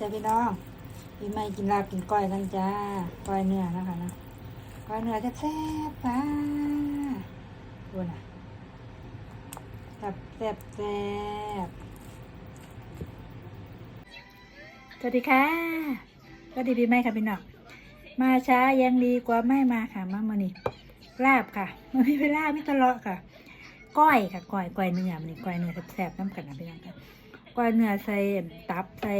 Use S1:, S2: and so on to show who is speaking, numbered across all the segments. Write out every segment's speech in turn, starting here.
S1: จ้าพี่น้องพี่ไม่กินลาบกินก้อยกันจ้าก้อยเนื้อนะคะนะก้อยเนื้อจะแซ่บๆจ้าดูนะแซ่บแซ่บแซ่บสวัสดีค่ะสวัสดีพี่ไม่ค่ะพี่น้องมาช้ายังดีกว่าไม่มาค่ะมามานี่ลาบค่ะมันไม่เป็นลาบไม่ตลอดค่ะ ก้อยค่ะก้อยก้อยเนื้อมันนี่ก้อยเนื้อแซ่บๆน้ำกันนะพี่น้องค่ะก้อยเนื้อใส่ตับใส่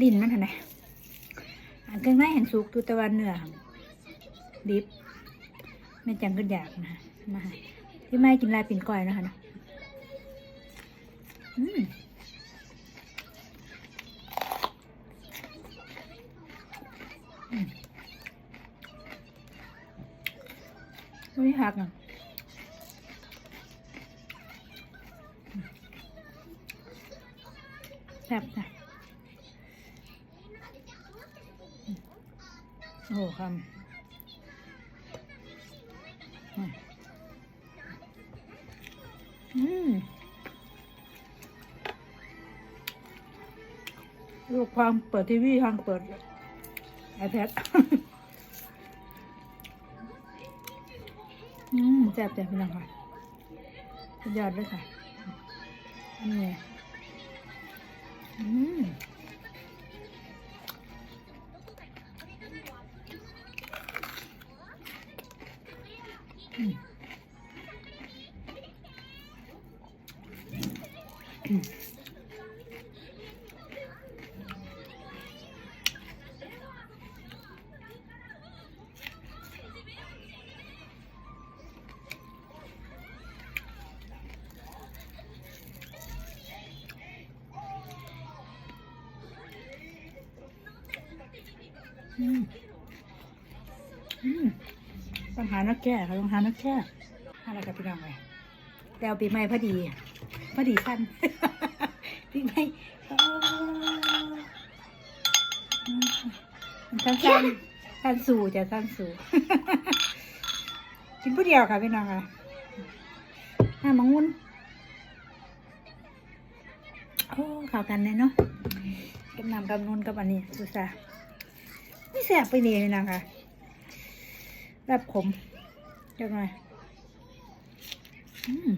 S1: ลิ้นมันค่ะนะอันเครื่องในแห่งสุกตัวตะวันเหนือดิบแม่จังก็อยากนะมาพี่ไม่กินลาบกินก้อยนะคะนะอืมอืมไม่หักอะแซ่บจ้ะอืม โอ้โหคำอืมอืมลูกความเปิดทีวีทางเปิดไอแพดอืมแซ่บจ้ะพี่น้องค่ะสุดยอดเลยค่ะนี่อืม ต้องหานักแก้ค่ะต้องหานักแก้อะไรกับพี่น้องเลยแต่เอาปีใหม่พอดี พอดีสั้นปีใหม่สั้นสั้นสั้นสู่จะสั้นสู่กินผู้เดียวค่ะพี่น้องค่ะน้ามังงุนโอ้ข่าวกันเลยเนาะกับน้ำกับนุนกับอันนี้สุสา ไม่แสบไปนี่เลยนะคะแบบขมเดี๋ยวหน่อยอืม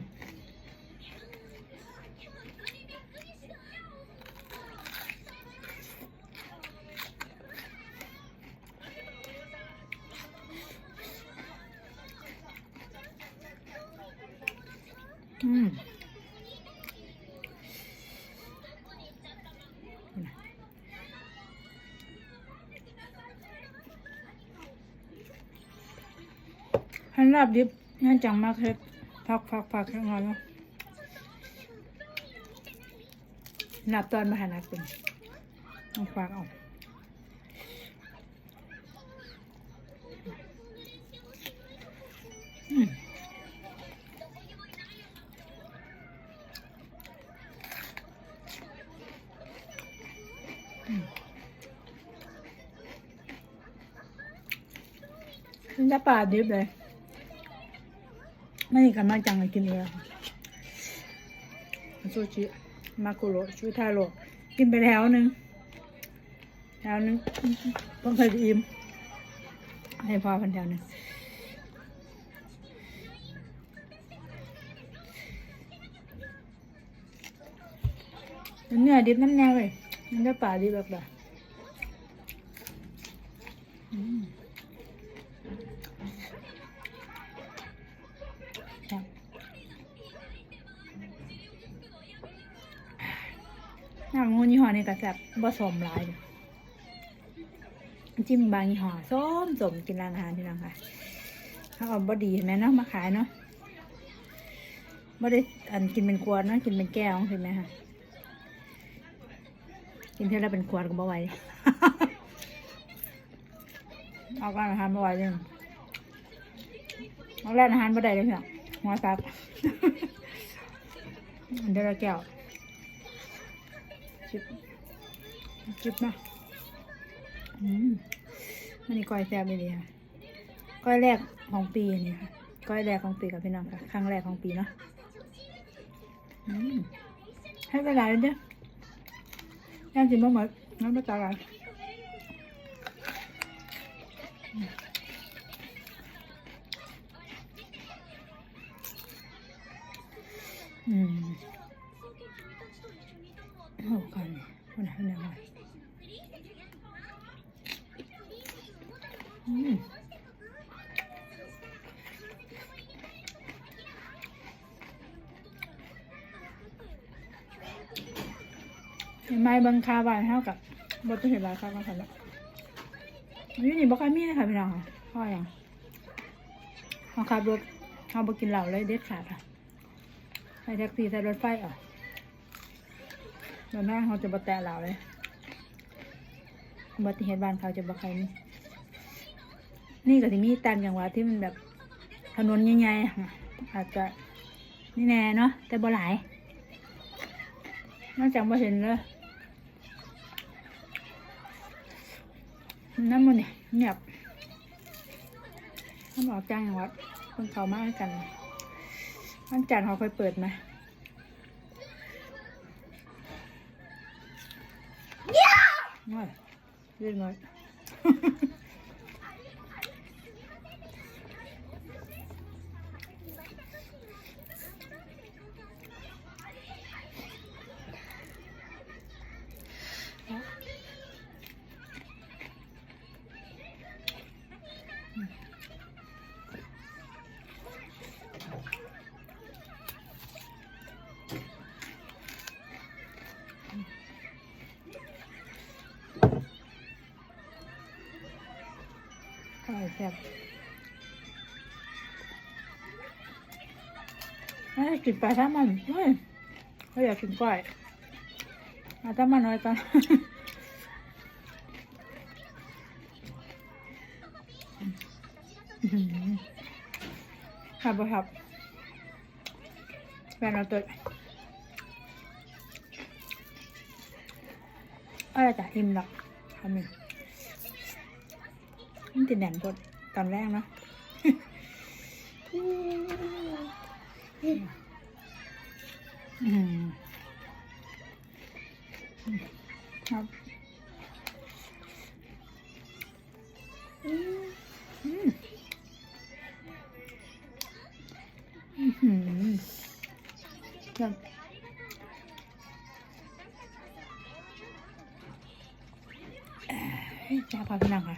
S1: หันลาบดิบงานจังมากเลยพักพักพักทั้งวันเนาะลาบตอนมาหานักเป็นต้องฟักเอาอืมมันจะป่าดิบเลย ไม่กันมาจังเลยกินเลยซูชิมากุโรชูทาโรกินไปแล้วนึงแล้วนึงต้องเคยอิ่มให้พอพันแถวนึงเนื้อดิบน้ำแนวเลยมันจะป่าดิบแบบแบบอืม มันยี่ห้อนี้ก็แซ่บผสมหลายเลยจิ้มบางยี่ห้อส้มสมกินร้านอาหารที่นั่นค่ะถ้าเอาบดีเห็นไหมเนาะมาขายเนาะไม่ได้อันกินเป็นขวดเนาะกินเป็นแก้วเห็นไหมคะกินเท่าไรเป็นขวดก็บ่ไหวเอาการอาหารบ่ไหวเลยเอาแรกอาหารบ่ได้เลยเพียงหัวซับอันเดยวละแก้ว จิบจิบมาอืมมันนี่ก้อยแซ่บเลยค่ะก้อยแรกของปีนี่ค่ะก้อยแรกของปีกับพี่น้องค่ะครั้งแรกของปีเนาะอืมให้เวลาเลยเด้อย่างกินบ่หมดน้ำไม่ตาลายอืมโอ้กันวันไหนวันไหนวันไหนอืม เห็นไหมบังคาบานเท่ากับบทเห็นหลายครั้งแล้วค่ะนี่นี่บอกกันมีนะคะพี่น้องค่ะพ่ออย่างเขาขับรถเขาบอกกินเหล้าเลยเด็ดขาดค่ะใส่แท็กซี่ใส่รถไฟอะตอนหน้าเขาจะบแตะเหล้าเลยอุบัติเหตุบ้านเขาจะบใครนี่ นี่ก็จะมีต่างจังหวัดที่มันแบบถนนใหญ่ๆอาจจะนี่แน่เนาะแต่บ่หลายนอกจากมาเห็นเลยน้ำมันเนี่ยเงียบน้ำออกจ้างอย่างวัดคนเขามากกันวันจันทร์เขาเคยเปิดไหมน้อยเรียกน้อย ไม่ได้กินปลาท่ามันเฮ้ยเขาอยากกินกล้วยปลาท่ามันน้อยตอนครับบ่ครับแฟนเราตัวอะไรจะอิ่มหรอกทำหนึ่งมันติดแหนนกดตอนแรกเนาะ อืม ครับครับจ้าพอพี่น้องค่ะ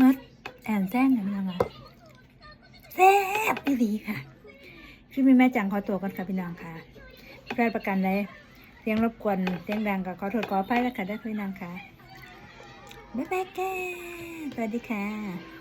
S1: มัดแอนแจ้งหน่ยพี่น้องค่ะแซ่บอีหลีค่ะ พี่มีแม่จังขอตัวกันค่ะพี่น้องค่ะแครประกันเลยเสียงรบกวนเสียงดังกับขอโทษขออภัยแล้วค่ะได้พี่น้องค่ะบ๊ายบายแกสวัสดีค่ะ